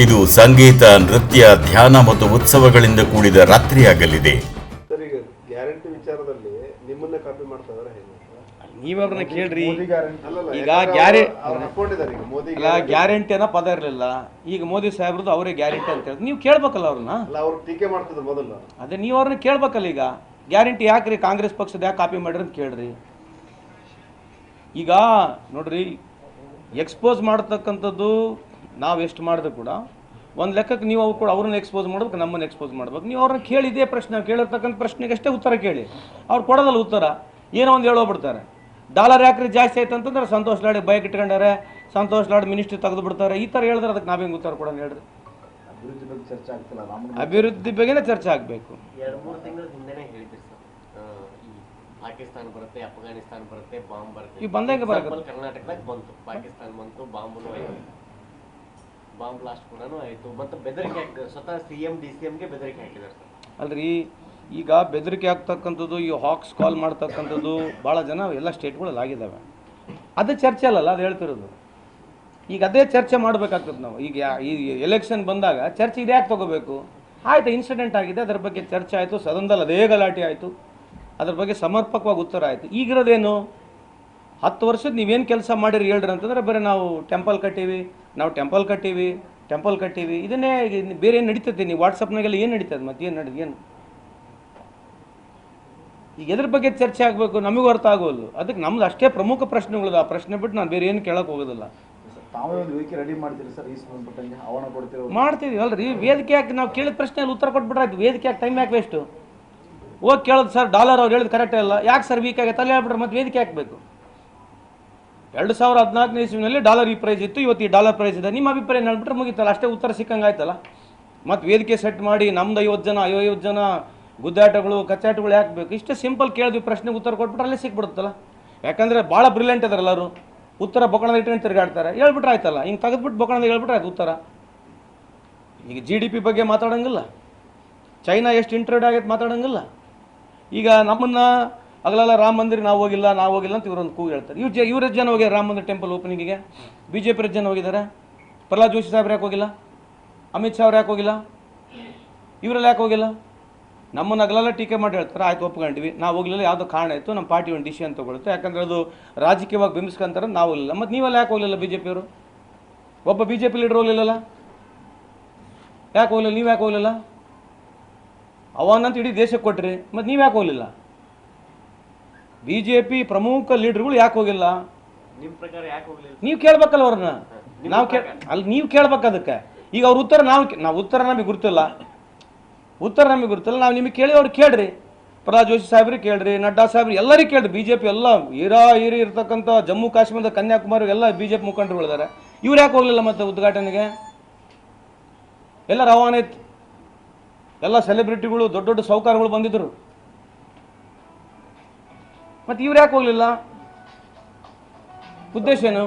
ಇದು ಸಂಗೀತ ನೃತ್ಯ ಧ್ಯಾನ ಮತ್ತು ಉತ್ಸವಗಳಿಂದ ಕೂಡಿದ ರಾತ್ರಿಯಾಗಲಿದೆ. ಗ್ಯಾರಂಟಿ ವಿಚಾರದಲ್ಲಿ ನಿಮ್ಮನ್ನ ಕಾಪಿ ಮಾಡ್ತಾ ಇದಾರೆ ನೀವ್ರನ್ನ ಕೇಳ್ರಿ. ಈಗ ಗ್ಯಾರೆ ಗ್ಯಾರಂಟಿ ಅನ್ನೋ ಪದ ಇರಲಿಲ್ಲ. ಈಗ ಮೋದಿ ಸಾಹೇಬ್ರದ್ದು ಅವರೇ ಗ್ಯಾರಂಟಿ ಅಂತ ಹೇಳಿ ನೀವು ಕೇಳ್ಬೇಕಲ್ಲ ಅವ್ರನ್ನ? ಅಲ್ಲ ಅವ್ರು ಟೀಕೆ ಮಾಡ್ತಿದ್ರು ಮೊದಲು. ಅದೇ ನೀವು ಅವ್ರನ್ನ ಕೇಳ್ಬೇಕಲ್ಲ ಈಗ. ಗ್ಯಾರಂಟಿ ಯಾಕ್ರಿ? ಕಾಂಗ್ರೆಸ್ ಪಕ್ಷದ ಯಾಕೆ ಕಾಪಿ ಮಾಡ್ರಿ ಅಂತ ಕೇಳ್ರಿ. ಈಗ ನೋಡ್ರಿ ಎಕ್ಸ್ಪೋಸ್ ಮಾಡ್ತಕ್ಕಂಥದ್ದು ನಾವು ಎಷ್ಟು ಮಾಡಿದ್ರು ಕೂಡ ಒಂದು ಲೆಕ್ಕಕ್ಕೆ ನೀವು ಅವ್ರು ಕೂಡ ಅವ್ರನ್ನ ಎಕ್ಸ್ಪೋಸ್ ಮಾಡ್ಬೇಕು ನಮ್ಮನ್ನು ಎಕ್ಸ್ಪೋಸ್ ಮಾಡ್ಬೇಕು. ನೀವು ಅವ್ರನ್ನ ಕೇಳಿದ್ದೇ ಇದೇ ಪ್ರಶ್ನೆ ಕೇಳಿರ್ತಕ್ಕಂಥ ಪ್ರಶ್ನೆಗೆ ಅಷ್ಟೇ ಉತ್ತರ ಕೇಳಿ. ಅವ್ರು ಕೊಡೋದಲ್ಲ ಉತ್ತರ. ಏನೋ ಒಂದು ಹೇಳೋಗ್ಬಿಡ್ತಾರೆ ಡಾಲರ್ ಯಾಕ್ರಿ ಜಾಸ್ತಿ ಆಯ್ತು ಅಂತಂದ್ರೆ ಸಂತೋಷ್ ಲಾಡ್ ಬೈಕ್ ಇಟ್ಕೊಂಡಾರೆ ಸಂತೋಷ್ ಲಾಡ್ ಮಿನಿಸ್ಟ್ರಿ ತೆಗೆದು ಬಿಡ್ತಾರೆ. ಈ ಥರ ಹೇಳಿದ್ರೆ ಅದಕ್ಕೆ ನಾವೇನು ಉತ್ತರ ಕೊಡೋಣ ಹೇಳ್ರಿ. ಅಭಿವೃದ್ಧಿ ಬಗ್ಗೆ ಚರ್ಚೆ ಆಗ್ತಿಲ್ಲ ರಾಮನ ಅಭಿವೃದ್ಧಿ ಬಗ್ಗೆನೇ ಚರ್ಚೆ ಆಗಬೇಕು. ಎರಡು ಮೂರು ತಿಂಗಳ ಹಿಂದೆನೇ ಹೇಳಿದ್ರಿ ಸರ್. ಈ ಪಾಕಿಸ್ತಾನ ಬರುತ್ತೆ ಅಫ್ಘಾನಿಸ್ತಾನ ಬರುತ್ತೆ ಬಾಂಬ್ ಬರುತ್ತೆ. ಈ ಬಂದಂಗೆ ಕರ್ನಾಟಕದಾಗ ಬಂತು. ಪಾಕಿಸ್ತಾನ ಬಂತು ಬಾಂಬ್ ಆಯ್ತು ಬಾಂಬ್ ಬ್ಲಾಸ್ಟ್ ಆಯಿತು. ಮತ್ತು ಬೆದರಿಕೆ ಸ್ವತಃ ಸಿ ಎಂ ಡಿ ಸಿ ಎಂಗೆ ಬೆದರಿಕೆ ಅಲ್ರಿ, ಈಗ ಬೆದರಿಕೆ ಆಗ್ತಕ್ಕಂಥದ್ದು ಈ ಹಾಕ್ಸ್ ಕಾಲ್ ಮಾಡ್ತಕ್ಕಂಥದ್ದು ಭಾಳ ಜನ ಎಲ್ಲ ಸ್ಟೇಟ್ಗಳಲ್ಲಿ ಆಗಿದ್ದಾವೆ. ಅದು ಚರ್ಚೆ ಅಲ್ಲಲ್ಲ, ಅದು ಹೇಳ್ತಿರೋದು. ಈಗ ಅದೇ ಚರ್ಚೆ ಮಾಡಬೇಕಾಗ್ತದೆ ನಾವು. ಈಗ ಈ ಎಲೆಕ್ಷನ್ ಬಂದಾಗ ಚರ್ಚೆ ಇದು ಯಾಕೆ ತಗೋಬೇಕು? ಆಯಿತು ಇನ್ಸಿಡೆಂಟ್ ಆಗಿದೆ, ಅದರ ಬಗ್ಗೆ ಚರ್ಚೆ ಆಯಿತು, ಸದನದಲ್ಲಿ ಅದೇ ಗಲಾಟೆ ಆಯಿತು. ಅದ್ರ ಬಗ್ಗೆ ಸಮರ್ಪಕವಾಗಿ ಉತ್ತರ ಆಯಿತು. ಈಗಿರೋದೇನು? ಹತ್ತು ವರ್ಷದ ನೀವೇನು ಕೆಲಸ ಮಾಡಿರಿ ಹೇಳ್ರಿ ಅಂತಂದ್ರೆ, ಬರೀ ನಾವು ಟೆಂಪಲ್ ಕಟ್ಟೀವಿ ನಾವು ಟೆಂಪಲ್ ಕಟ್ಟೀವಿ ಟೆಂಪಲ್ ಕಟ್ಟೀವಿ. ಇದನ್ನೇ ಬೇರೆ ಏನು ನಡೀತದೆ? ನೀವು ವಾಟ್ಸಪ್ನಾಗೆಲ್ಲ ಏನು ನಡೀತದೆ ಮತ್ತೆ ಏನು ನಡೆದು ಏನು? ಈಗ ಎದ್ರ ಬಗ್ಗೆ ಚರ್ಚೆ ಆಗಬೇಕು? ನಮಗೂ ಅರ್ಥ ಆಗೋದು. ಅದಕ್ಕೆ ನಮ್ದು ಅಷ್ಟೇ ಪ್ರಮುಖ ಪ್ರಶ್ನೆಗಳು ಆ ಪ್ರಶ್ನೆ ಬಿಟ್ಟು ನಾನು ಬೇರೆ ಏನು ಕೇಳಕ್ಕೆ ಹೋಗೋದಿಲ್ಲ. ಮಾಡ್ತೀವಿ. ಅಲ್ರಿ. ವೇದಿಕೆ ಯಾಕೆ ನಾವು ಕೇಳಿದ ಪ್ರಶ್ನೆಯಲ್ಲಿ ಉತ್ತರ ಕೊಟ್ಬಿಟ್ರೆ ಆಯ್ತು ವೇದಿಕೆ ಯಾಕೆ ಟೈಮ್ ಯಾಕೆ ವೇಸ್ಟು ಹೋಗಿ ಕೇಳೋದು ಸರ್. ಡಾಲರ್ ಅವ್ರು ಹೇಳಿದ್ ಕರೆಕ್ಟ್ ಅಲ್ಲ. ಯಾಕೆ ಸರ್ ವೀಕ್ ಆಗಿ ಅಲ್ಲಿ ಹೇಳ್ಬಿಟ್ರೆ ಮತ್ತೆ ವೇದಿಕೆ ಹಾಕಬೇಕು ಎರಡು ಸಾವಿರ ಹದಿನಾಲ್ಕನೇ ಇಸ್ವಿನಲ್ಲಿ ಡಾಲರ್ ಈ ಪ್ರೈಸ್ ಇತ್ತು. ಇವತ್ತು ಈ ಡಾಲರ್ ಪ್ರೈಸ್ ಇದೆ. ನಿಮ್ಮ ಅಭಿಪ್ರಾಯ ಹೇಳ್ಬಿಟ್ರೆ ಮುಗಿತಲ್ಲ. ಅಷ್ಟೇ ಉತ್ತರ ಸಿಕ್ಕಂಗೆ ಆಯ್ತಲ್ಲ. ಮತ್ತು ವೇದಿಕೆ ಸೆಟ್ ಮಾಡಿ, ನಮ್ದು ಐವತ್ತು ಜನ ಐವತ್ತು ಜನ ಗುದ್ದಾಟಗಳು, ಕಚ್ಚಾಟಗಳು ಯಾಕೆ ಬೇಕು? ಇಷ್ಟೇ ಸಿಂಪಲ್ ಕೇಳಿದ್ವಿ ಪ್ರಶ್ನೆಗೆ ಉತ್ತರ ಕೊಟ್ಬಿಟ್ರೆ ಅಲ್ಲೇ ಸಿಕ್ಬಿಡುತ್ತಲ್ಲ. ಯಾಕಂದರೆ ಭಾಳ ಬ್ರಿಲಿಯಂಟ್ ಇದಾರೆ ಎಲ್ಲರೂ. ಉತ್ತರ ಬೊಕಣದ ಇಟ್ಕೊಂಡು ತಿರುಗಾಡ್ತಾರೆ. ಹೇಳ್ಬಿಟ್ರೆ ಆಯ್ತಲ್ಲ. ಹಿಂಗೆ ತೆಗೆದ್ಬಿಟ್ಟು ಬೊಕಣದ ಹೇಳ್ಬಿಟ್ರೆ ಆಯ್ತು ಉತ್ತರ. ಈಗ ಜಿ ಡಿ ಪಿ ಬಗ್ಗೆ ಮಾತಾಡೋಂಗಿಲ್ಲ. ಚೈನಾ ಎಷ್ಟು ಇಂಟ್ರೇಡ್ ಆಗೈತೆ ಮಾತಾಡೋಂಗಿಲ್ಲ. ಈಗ ನಮ್ಮನ್ನ ಅಗಲೆಲ್ಲ, ರಾಮ ಮಂದಿರ ನಾವು ಹೋಗಿಲ್ಲ ನಾವು ಹೋಗಿಲ್ಲ ಅಂತ ಇವರೊಂದು ಕೂಗು ಹೇಳ್ತಾರೆ. ಇವ್ರು ಇವ್ರ ಜನ ಹೋಗ್ಯಾರ ರಾಮ ಮಂದಿರ ಟೆಂಪಲ್ ಓಪನಿಂಗಿಗೆ ಬಿ ಜೆ ಪಿ ಜನ ಹೋಗಿದ್ದಾರೆ. ಪ್ರಹ್ಲಾದ್ ಜೋಶಿ ಸಾಹೇಬ್ರು ಯಾಕೆ ಹೋಗಿಲ್ಲ? ಅಮಿತ್ ಶಾ ಅವ್ರು ಯಾಕೆ ಹೋಗಿಲ್ಲ? ಇವರೆಲ್ಲ ಯಾಕೆ ಹೋಗಿಲ್ಲ? ನಮ್ಮನ್ನು ಅಗಲೆಲ್ಲ ಟೀಕೆ ಮಾಡಿ ಹೇಳ್ತಾರೆ, ಆಯ್ತು, ಒಪ್ಕೊಂಡ್ವಿ. ನಾವು ಹೋಗ್ಲಿಲ್ಲ, ಯಾವುದೋ ಕಾರಣ ಇತ್ತು, ನಮ್ಮ ಪಾರ್ಟಿ ಒಂದು ಡಿಸಿಷನ್ ತೊಗೊಳುತ್ತೆ ಯಾಕಂದ್ರೆ ಅದು ರಾಜಕೀಯವಾಗಿ ಬಿಂಬಿಸ್ಕೊಂತಾರೆ, ನಾವು ಹೋಗಲಿಲ್ಲ. ಮತ್ತು ನೀವೆಲ್ಲ ಯಾಕೆ ಹೋಗಲಿಲ್ಲ ಬಿ ಜೆ ಪಿಯವರು ಒಬ್ಬ ಬಿ ಜೆ ಪಿ ಲೀಡ್ರ್ ಹೋಗಲಿಲ್ಲಲ್ಲ? ಯಾಕೆ ಹೋಗಲಿಲ್ಲ? ನೀವು ಯಾಕೆ ಹೋಗಲಿಲ್ಲ? ಅವನಂತ ಇಡೀ ದೇಶಕ್ಕೆ ಕೊಟ್ರಿ. ಮತ್ತು ನೀವು ಯಾಕೆ ಹೋಗಲಿಲ್ಲ? ಬಿ ಜೆ ಪಿ ಪ್ರಮುಖ ಲೀಡರ್ಗಳು ಯಾಕೆ ಹೋಗಿಲ್ಲ? ನಿಮ್ಮ ಪ್ರಕಾರ ಯಾಕೆ ಹೋಗ್ಲಿಲ್ಲ ನೀವು ಕೇಳ್ಬೇಕಲ್ಲ ಅವ್ರನ್ನ. ನಾವು ಕೇ ಅಲ್ಲಿ ನೀವು ಕೇಳ್ಬೇಕು ಅದಕ್ಕೆ. ಈಗ ಅವ್ರ ಉತ್ತರ ನಾವು ನಾವು ಉತ್ತರ ನಮಗೆ ಗುರುತಿಲ್ಲ. ಉತ್ತರ ನಮಗೆ ಗುರುತಿಲ್ಲ. ನಾವು ನಿಮಗೆ ಕೇಳಿ ಅವ್ರು ಕೇಳ್ರಿ. ಪ್ರಹ್ಲಾದ್ ಜೋಶಿ ಸಾಹೇಬ್ರಿಗೆ ಕೇಳ್ರಿ ನಡ್ಡಾ ಸಾಹೇಬ್ರಿ ಎಲ್ಲರಿಗೆ ಕೇಳ್ರಿ. ಬಿ ಜೆ ಪಿ ಎಲ್ಲ ಹೀರಾ ಹೀರಿ ಇರ್ತಕ್ಕಂಥ ಜಮ್ಮು ಕಾಶ್ಮೀರದ ಕನ್ಯಾಕುಮಾರಿ ಎಲ್ಲ ಬಿ ಜೆ ಪಿ ಮುಖಂಡರುಗಳಿದ್ದಾರೆ ಇವ್ರು ಯಾಕೆ ಹೋಗಲಿಲ್ಲ ಮತ್ತೆ ಉದ್ಘಾಟನೆಗೆ? ಎಲ್ಲ ರವಾನೆ ಇತ್ತು ಎಲ್ಲ ಸೆಲೆಬ್ರಿಟಿಗಳು ದೊಡ್ಡ ದೊಡ್ಡ ಸೌಕಾರಗಳು ಬಂದಿದ್ದರು ಮತ್ತೆ ಇವ್ರು ಯಾಕೆ ಹೋಗಲಿಲ್ಲ? ಉದ್ದೇಶ ಏನು?